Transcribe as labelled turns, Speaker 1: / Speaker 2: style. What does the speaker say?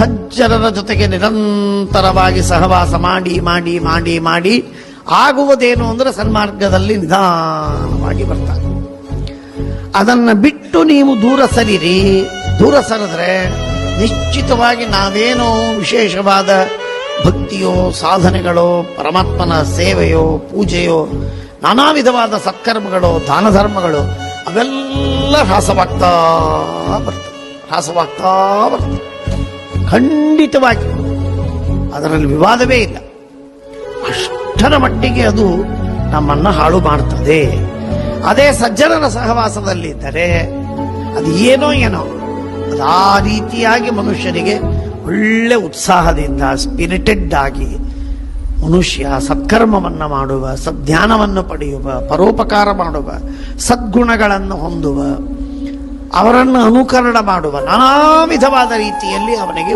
Speaker 1: ಸಜ್ಜನರ ಜೊತೆಗೆ ನಿರಂತರವಾಗಿ ಸಹವಾಸ ಮಾಡಿ ಮಾಡಿ ಮಾಡಿ ಮಾಡಿ ಆಗುವುದೇನು ಅಂದ್ರೆ ಸನ್ಮಾರ್ಗದಲ್ಲಿ ನಿಧಾನವಾಗಿ ಬರ್ತಾರೆ ಅದನ್ನ ಬಿಟ್ಟು ನೀವು ದೂರ ಸರಿರಿ. ದೂರ ಸರಿದ್ರೆ ನಿಶ್ಚಿತವಾಗಿ ನಾವೇನೋ ವಿಶೇಷವಾದ ಭಕ್ತಿಯೋ, ಸಾಧನೆಗಳೋ, ಪರಮಾತ್ಮನ ಸೇವೆಯೋ, ಪೂಜೆಯೋ ನಾನಾ ವಿಧವಾದ ಸತ್ಕರ್ಮಗಳು ದಾನ ಧರ್ಮಗಳು ಅವೆಲ್ಲ ಹ್ರಾಸವಾಗ್ತಾ ಬರ್ತವೆ ಹ್ರಾಸವಾಗ್ತಾ ಬರ್ತವೆ ಖಂಡಿತವಾಗಿ. ಅದರಲ್ಲಿ ವಿವಾದವೇ ಇಲ್ಲ. ಅಷ್ಟರ ಮಟ್ಟಿಗೆ ಅದು ನಮ್ಮನ್ನ ಹಾಳು ಮಾಡ್ತದೆ. ಅದೇ ಸಜ್ಜನರ ಸಹವಾಸದಲ್ಲಿದ್ದರೆ ಅದು ಏನೋ ಏನೋ. ಅದು ಆ ರೀತಿಯಾಗಿ ಮನುಷ್ಯನಿಗೆ ಒಳ್ಳೆ ಉತ್ಸಾಹದಿಂದ ಸ್ಪಿರಿಟೆಡ್ ಆಗಿ ಮನುಷ್ಯ ಸತ್ಕರ್ಮವನ್ನು ಮಾಡುವ, ಸದ್ಧ್ಯಾನವನ್ನು ಪಡೆಯುವ, ಪರೋಪಕಾರ ಮಾಡುವ, ಸದ್ಗುಣಗಳನ್ನು ಹೊಂದುವ, ಅವರನ್ನು ಅನುಕರಣ ಮಾಡುವ ನಾನಾ ವಿಧವಾದ ರೀತಿಯಲ್ಲಿ ಅವನಿಗೆ